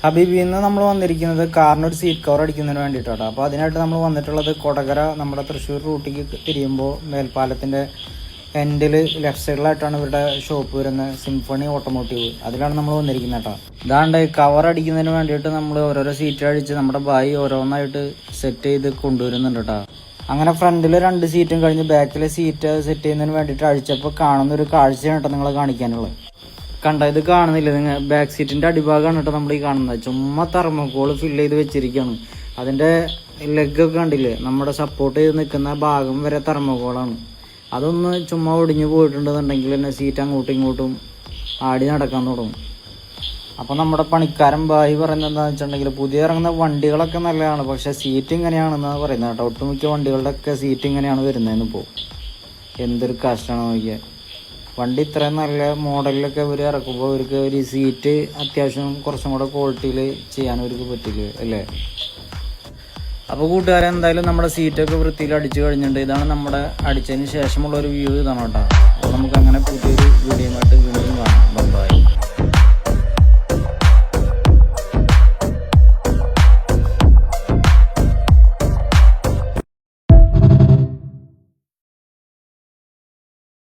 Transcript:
ഹബീബിൽ ഇന്ന് നമ്മൾ വന്നിരിക്കുന്നത് കാറിനൊരു സീറ്റ് കവർ അടിക്കുന്നതിന് വേണ്ടിയിട്ടാണ് അപ്പോൾ അതിനായിട്ട് നമ്മൾ വന്നിട്ടുള്ളത് കൊടകര നമ്മുടെ തൃശ്ശൂർ റൂട്ടിലേക്ക് തിരിയുമ്പോൾ മേൽപ്പാലത്തിന്റെ എൻഡിൽ ലെഫ്റ്റ് സൈഡിലായിട്ടാണ് ഇവരുടെ ഷോപ്പ് വരുന്നത് സിംഫണി ഓട്ടോമോട്ടീവ് അതിലാണ് നമ്മൾ വന്നിരിക്കുന്നത് കേട്ടോ. ഇതാണ്ട് കവർ അടിക്കുന്നതിന് വേണ്ടിയിട്ട് നമ്മൾ ഓരോരോ സീറ്റ് അടിച്ച് നമ്മുടെ ബായി ഓരോന്നായിട്ട് സെറ്റ് ചെയ്ത് കൊണ്ടുവരുന്നുണ്ട് കേട്ടോ. അങ്ങനെ ഫ്രണ്ടിൽ രണ്ട് സീറ്റും കഴിഞ്ഞ് ബാക്കിലെ സീറ്റ് സെറ്റ് ചെയ്യുന്നതിന് വേണ്ടിയിട്ട് അഴിച്ചപ്പോൾ കാണുന്ന ഒരു കാഴ്ചയാണ് കേട്ടോ നിങ്ങളെ കാണിക്കാനുള്ളത്. കണ്ട ഇത് കാണുന്നില്ല നിങ്ങൾ? ബാക്ക് സീറ്റിന്റെ അടിഭാഗമാണ് കേട്ടോ നമ്മൾ ഈ കാണുന്നത്. ചുമ്മാ തെർമോക്കോൾ ഫിൽ ചെയ്ത് വെച്ചിരിക്കുകയാണ് അതിന്റെ ലെഗ് ഒക്കെ കണ്ടില്ലേ? നമ്മുടെ സപ്പോർട്ട് ചെയ്ത് നിൽക്കുന്ന ഭാഗം വരെ തെർമോക്കോളാണ് അതൊന്ന് ചുമ്മാ ഒടിഞ്ഞു പോയിട്ടുണ്ടെന്നുണ്ടെങ്കിൽ തന്നെ സീറ്റ് അങ്ങോട്ടും ഇങ്ങോട്ടും ആടി നടക്കാൻ തുടങ്ങും. അപ്പോൾ നമ്മുടെ പണിക്കാരൻ ബായി പറയുന്നത് എന്താണെന്ന് വെച്ചിട്ടുണ്ടെങ്കിൽ പുതിയ ഇറങ്ങുന്ന വണ്ടികളൊക്കെ നല്ലതാണ്. പക്ഷേ സീറ്റ് ഇങ്ങനെയാണെന്നാണ് പറയുന്നത് കേട്ടോ. ഒട്ടുമിക്ക വണ്ടികളുടെയൊക്കെ സീറ്റ് ഇങ്ങനെയാണ് വരുന്നതെന്ന് ഇപ്പോൾ എന്തൊരു കഷ്ടമാണ് നോക്കിയാൽ വണ്ടി ഇത്രയും നല്ല മോഡലിലൊക്കെ ഇവർ ഇറക്കുമ്പോൾ അവർക്ക് ഒരു സീറ്റ് അത്യാവശ്യം കുറച്ചും കൂടെ ക്വാളിറ്റിയിൽ ചെയ്യാൻ അവർക്ക് പറ്റില്ല അല്ലേ? അപ്പോൾ കൂട്ടുകാരെ എന്തായാലും നമ്മുടെ സീറ്റൊക്കെ വൃത്തിയിൽ അടിച്ചു കഴിഞ്ഞിട്ടുണ്ട്. ഇതാണ് നമ്മുടെ അടിച്ചതിന് ശേഷമുള്ള ഒരു വ്യൂ ഇതാണ് കേട്ടോ. അപ്പോൾ നമുക്ക് അങ്ങനെ പുതിയൊരു വീഡിയോ ആയിട്ട്